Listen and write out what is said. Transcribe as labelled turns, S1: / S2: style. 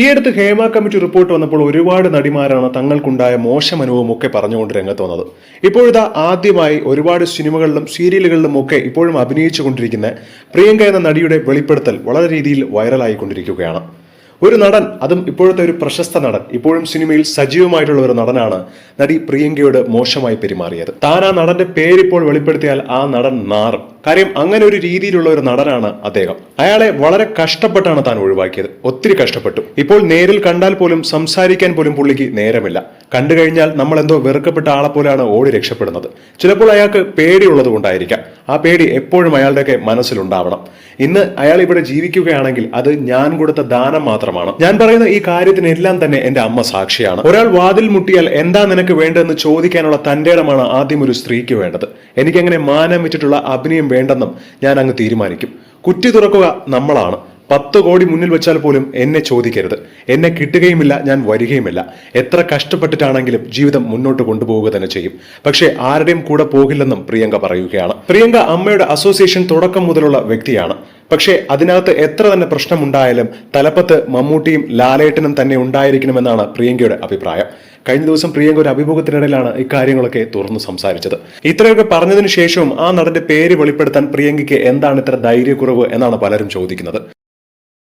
S1: ഈ അടുത്ത് Hema committee report വന്നപ്പോൾ ഒരുപാട് നടിമാരാണ് തങ്ങൾക്കുണ്ടായ മോശം അനുഭവം ഒക്കെ പറഞ്ഞുകൊണ്ട് രംഗത്ത് വന്നത്. ഇപ്പോഴിതാ ആദ്യമായി ഒരുപാട് സിനിമകളിലും സീരിയലുകളിലും ഒക്കെ ഇപ്പോഴും അഭിനയിച്ചു കൊണ്ടിരിക്കുന്ന പ്രിയങ്ക എന്ന നടിയുടെ വെളിപ്പെടുത്തൽ വളരെ രീതിയിൽ വൈറലായിക്കൊണ്ടിരിക്കുകയാണ്. ഒരു നടൻ അതും ഇപ്പോഴത്തെ ഒരു പ്രശസ്ത നടൻ ഇപ്പോഴും സിനിമയിൽ സജീവമായിട്ടുള്ള ഒരു നടനാണ് നടി പ്രിയങ്കയോട് മോശമായി പെരുമാറിയത്. താൻ ആ നടന്റെ പേരിപ്പോൾ വെളിപ്പെടുത്തിയാൽ ആ നടൻ നാറും. കാര്യം അങ്ങനെ ഒരു രീതിയിലുള്ള ഒരു നടനാണ് അദ്ദേഹം. അയാളെ വളരെ കഷ്ടപ്പെട്ടാണ് താൻ ഒഴിവാക്കിയത്. ഒത്തിരി കഷ്ടപ്പെട്ടു. ഇപ്പോൾ നേരിൽ കണ്ടാൽ പോലും സംസാരിക്കാൻ പോലും പുള്ളിക്ക് നേരമില്ല. കണ്ടു കഴിഞ്ഞാൽ നമ്മൾ എന്തോ വെറുക്കപ്പെട്ട ആളെ പോലെയാണ് ഓടി രക്ഷപ്പെടുന്നത്. ചിലപ്പോൾ അയാൾക്ക് പേടിയുള്ളത് കൊണ്ടായിരിക്കാം. ആ പേടി എപ്പോഴും അയാളുടെയൊക്കെ മനസ്സിലുണ്ടാവണം. ഇന്ന് അയാൾ ഇവിടെ ജീവിക്കുകയാണെങ്കിൽ അത് ഞാൻ കൊടുത്ത ദാനം മാത്രമാണ്. ഞാൻ പറയുന്ന ഈ കാര്യത്തിനെല്ലാം തന്നെ എന്റെ അമ്മ സാക്ഷിയാണ്. ഒരാൾ വാതിൽ മുട്ടിയാൽ എന്താ നിനക്ക് വേണ്ടതെന്ന് ചോദിക്കാനുള്ള തന്റെ ഇടമാണ് ആദ്യം ഒരു സ്ത്രീക്ക് വേണ്ടത്. എനിക്കങ്ങനെ മാനം വെച്ചിട്ടുള്ള അഭിനയം വേണ്ടെന്നും ഞാൻ അങ്ങ് തീരുമാനിക്കും. കുറ്റി തുറക്കുക നമ്മളാണ്. പത്ത് കോടി മുന്നിൽ വെച്ചാൽ പോലും എന്നെ ചോദിക്കരുത്. എന്നെ കിട്ടുകയുമില്ല ഞാൻ വരികയുമില്ല. എത്ര കഷ്ടപ്പെട്ടിട്ടാണെങ്കിലും ജീവിതം മുന്നോട്ട് കൊണ്ടുപോവുക തന്നെ ചെയ്യും. പക്ഷേ ആരുടെയും കൂടെ പോകില്ലെന്നും പ്രിയങ്ക പറയുകയാണ്. പ്രിയങ്ക അമ്മയുടെ അസോസിയേഷൻ തുടക്കം മുതലുള്ള വ്യക്തിയാണ്. പക്ഷേ അതിനകത്ത് എത്ര തന്നെ പ്രശ്നമുണ്ടായാലും തലപ്പത്ത് മമ്മൂട്ടിയും ലാലേട്ടനും തന്നെ ഉണ്ടായിരിക്കണമെന്നാണ് പ്രിയങ്കയുടെ അഭിപ്രായം. കഴിഞ്ഞ ദിവസം പ്രിയങ്ക ഒരു അഭിമുഖത്തിനിടയിലാണ് ഇക്കാര്യങ്ങളൊക്കെ തുറന്നു സംസാരിച്ചത്. ഇത്രയൊക്കെ പറഞ്ഞതിന് ശേഷവും ആ നടന്റെ പേര് വെളിപ്പെടുത്താൻ പ്രിയങ്കയ്ക്ക് എന്താണ് ഇത്ര ധൈര്യക്കുറവ് എന്നാണ് പലരും ചോദിക്കുന്നത്.